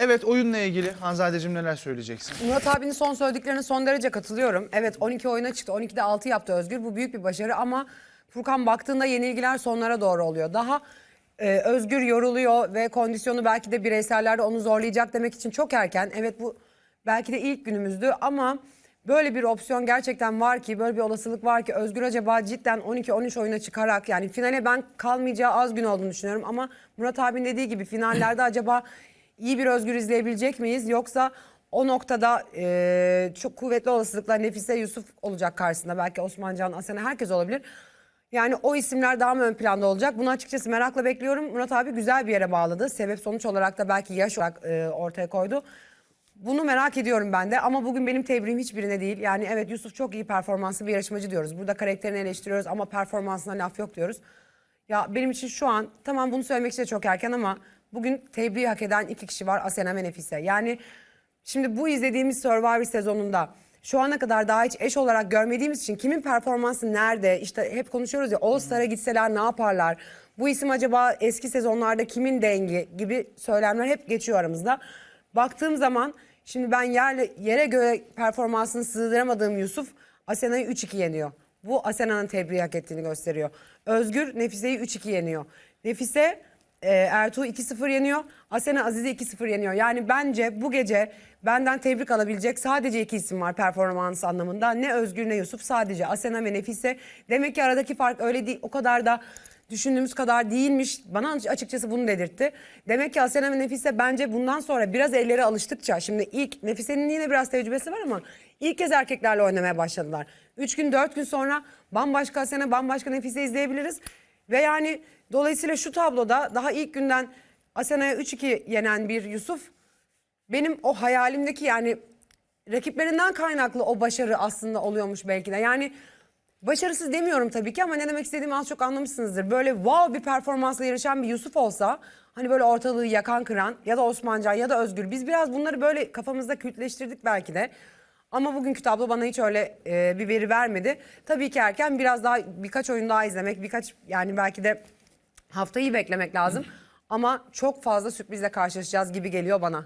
Evet oyunla ilgili Hanzadeciğim neler söyleyeceksin? Murat abinin son söylediklerine son derece katılıyorum. Evet 12 oyuna çıktı. 12'de 6 yaptı Özgür. Bu büyük bir başarı ama Furkan baktığında yenilgiler sonlara doğru oluyor. Daha e, Özgür yoruluyor ve kondisyonu belki de bireysellerde onu zorlayacak demek için çok erken. Evet bu belki de ilk günümüzdü ama böyle bir opsiyon gerçekten var ki böyle bir olasılık var ki Özgür acaba cidden 12-13 oyuna çıkarak yani finale ben kalmayacağı az gün olduğunu düşünüyorum ama Murat abinin dediği gibi finallerde acaba iyi bir Özgür izleyebilecek miyiz yoksa o noktada e, çok kuvvetli olasılıkla Nefise Yusuf olacak karşısında belki Osmancan, Asena herkes olabilir. Yani o isimler daha mı ön planda olacak? Bunu açıkçası merakla bekliyorum. Murat abi güzel bir yere bağladı. Sebep sonuç olarak da belki yaş olarak e, ortaya koydu. Bunu merak ediyorum ben de ama bugün benim tebriğim hiçbirine değil. Yani evet Yusuf çok iyi performanslı bir yarışmacı diyoruz. Burada karakterini eleştiriyoruz ama performansına laf yok diyoruz. Ya benim için şu an tamam bunu söylemek için de çok erken ama bugün tebriği hak eden iki kişi var Asena ve Nefise. Yani şimdi bu izlediğimiz Survivor sezonunda şu ana kadar daha hiç eş olarak görmediğimiz için kimin performansı nerede? İşte hep konuşuyoruz ya All Star'a gitseler ne yaparlar? Bu isim acaba eski sezonlarda kimin dengi gibi söylemler hep geçiyor aramızda. Baktığım zaman şimdi ben yerle, yere göre performansını sığdıramadığım Yusuf Asena'yı 3-2 yeniyor. Bu Asena'nın tebriği hak ettiğini gösteriyor. Özgür Nefise'yi 3-2 yeniyor. Nefise e, Ertuğ 2-0 yeniyor. Asena Aziz'i 2-0 yeniyor. Yani bence bu gece benden tebrik alabilecek sadece iki isim var performans anlamında. Ne Özgür ne Yusuf sadece Asena ve Nefise. Demek ki aradaki fark öyle değil o kadar da düşündüğümüz kadar değilmiş. Bana açıkçası bunu dedirtti. Demek ki Asena ve Nefise bence bundan sonra biraz elleri alıştıkça şimdi ilk Nefise'nin yine biraz tecrübesi var ama ilk kez erkeklerle oynamaya başladılar. Üç gün dört gün sonra bambaşka Asena bambaşka Nefise izleyebiliriz. Ve yani dolayısıyla şu tabloda daha ilk günden Asena'ya 3-2 yenen bir Yusuf benim o hayalimdeki yani rakiplerinden kaynaklı o başarı aslında oluyormuş belki de. Yani başarısız demiyorum tabii ki ama ne demek istediğimi az çok anlamışsınızdır. Böyle wow bir performansla yarışan bir Yusuf olsa hani böyle ortalığı yakan kıran ya da Osmancan ya da Özgür biz biraz bunları böyle kafamızda kültleştirdik belki de. Ama bugünkü tablo bana hiç öyle e, bir veri vermedi. Tabii ki erken biraz daha birkaç oyun daha izlemek, birkaç yani belki de haftayı beklemek lazım. Ama çok fazla sürprizle karşılaşacağız gibi geliyor bana.